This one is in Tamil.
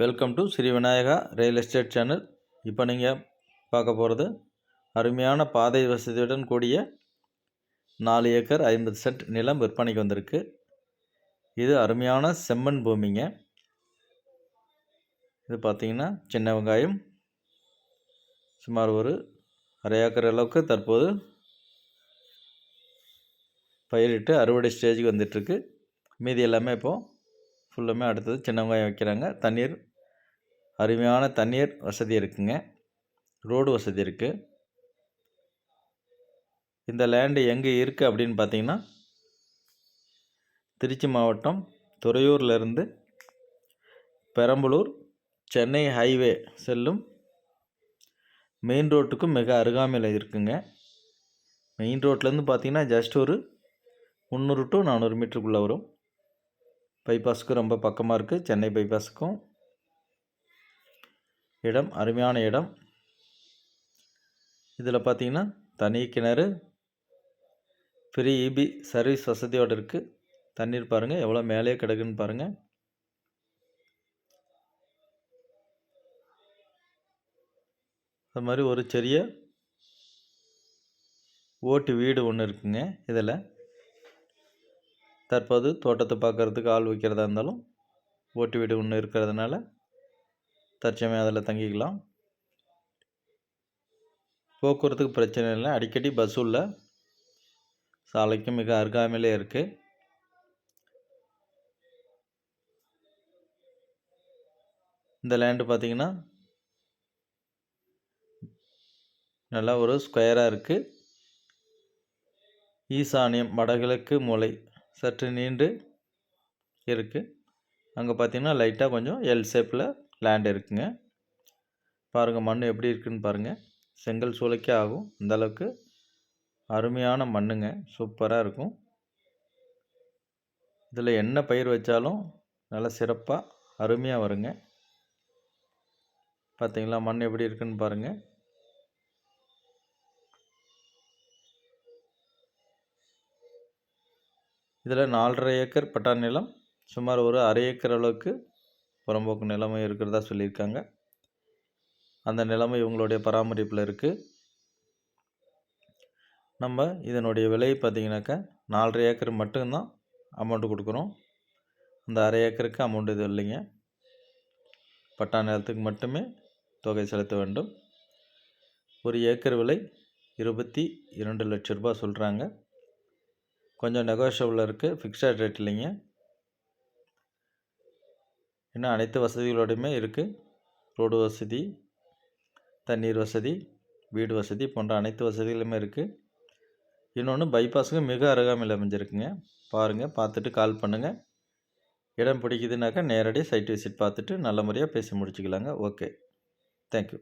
Welcome to Shri Vinayaka real estate channel இப்போ நீங்கள் பார்க்க போகிறது அருமையான பாதை வசதியுடன் கூடிய நாலு ஏக்கர் ஐம்பது சென்ட் நிலம் விற்பனைக்கு வந்திருக்கு. இது அருமையான செம்மண் பூமிங்க. இது பார்த்திங்கன்னா சின்ன வெங்காயம். சுமார் ஒரு அரை ஏக்கர் அளவுக்கு தற்போது பயிரிட்டு அறுவடை ஸ்டேஜுக்கு வந்துட்டுருக்கு மீதி எல்லாமே இப்போது ஃபுல்லுமே அடுத்தது சின்ன வெங்காயம் வைக்கிறாங்க. தண்ணீர் அருமையான தண்ணீர் வசதி இருக்குங்க. ரோடு வசதி இருக்குது இந்த லேண்டு எங்கே இருக்குது அப்படின்னு பார்த்தீங்கன்னா திருச்சி மாவட்டம் துறையூர்லேருந்து பெரம்பலூர் சென்னை ஹைவே செல்லும் மெயின் ரோட்டுக்கும் மிக அருகாமையில் இருக்குங்க. மெயின் ரோட்லேருந்து பார்த்தீங்கன்னா ஜஸ்ட் ஒரு முந்நூறு டு நானூறு மீட்டருக்குள்ளே வரும். பைபாஸுக்கும் ரொம்ப பக்கமாக இருக்குது சென்னை பைபாஸுக்கும் இடம் அருமையான இடம். இதில் பார்த்தீங்கன்னா தனி கிணறு ஃப்ரீ இபி சர்வீஸ் வசதியோடு இருக்குது தண்ணீர் பாருங்கள் எவ்வளோ மேலே கிடக்குன்னு பாருங்கள் அது மாதிரி ஒரு சிறிய ஓட்டு வீடு ஒன்று இருக்குங்க. இதில் தற்போது தோட்டத்தை பார்க்குறதுக்கு ஆள் வைக்கிறதா இருந்தாலும் ஓட்டு வீடு ஒன்று இருக்கிறதுனால தற்சமயம் அதில் தங்கிக்கலாம். போக்குவரத்துக்கு பிரச்சனை இல்லை. அடிக்கடி பஸ் உள்ள. சாலைக்கும் மிக அருகாமையிலே இருக்குது இந்த லேண்டு பார்த்திங்கன்னா நல்லா ஒரு ஸ்கொயராக இருக்குது ஈசானியம் வடகிழக்கு மூலை. சற்று நீண்டு இருக்குது அங்கே பார்த்தீங்கன்னா லைட்டாக கொஞ்சம் எல் ஷேப்பில் லேண்ட் இருக்குங்க. பாருங்கள் மண் எப்படி இருக்குதுன்னு பாருங்கள் செங்கல் சூளைக்கே ஆகும். அந்தளவுக்கு அருமையான மண்ணுங்க. சூப்பராக இருக்கும். இதில் என்ன பயிர் வச்சாலும் நல்லா சிறப்பாக அருமையாக வருங்க. பார்த்திங்களா மண் எப்படி இருக்குன்னு பாருங்கள் இதில் நாலரை ஏக்கர் பட்டா நிலம் சுமார் ஒரு அரை ஏக்கர் அளவுக்கு புறம்போக்கு நிலமும் இருக்கிறதா சொல்லியிருக்காங்க. அந்த நிலைமை இவங்களுடைய பராமரிப்பில் இருக்குது நம்ம இதனுடைய விலை பார்த்திங்கனாக்கா நாலரை ஏக்கர் மட்டும்தான் அமௌண்ட்டு கொடுக்குறோம். அந்த அரை ஏக்கருக்கு அமௌண்ட் இது இல்லைங்க. பட்டா நிலத்துக்கு மட்டுமே தொகை செலுத்த வேண்டும். ஒரு ஏக்கர் விலை இருபத்தி இரண்டு லட்ச ரூபா சொல்கிறாங்க கொஞ்சம் நெகோஷியபிள் இருக்குது ஃபிக்ஸட் ரேட் இல்லைங்க. இன்னும் அனைத்து வசதிகளோடையுமே இருக்குது ரோடு வசதி தண்ணீர் வசதி வீடு வசதி போன்ற அனைத்து வசதிகளுமே இருக்குது இன்னொன்று பைபாஸுக்கு மிக அருகாமையில் அமைஞ்சிருக்குங்க. பாருங்கள் பார்த்துட்டு கால் பண்ணுங்கள் இடம் பிடிக்குதுனாக்கா நேரடியாக சைட் விசிட் பார்த்துட்டு நல்ல முறையாக பேசி முடிச்சுக்கலாங்க. Okay thank you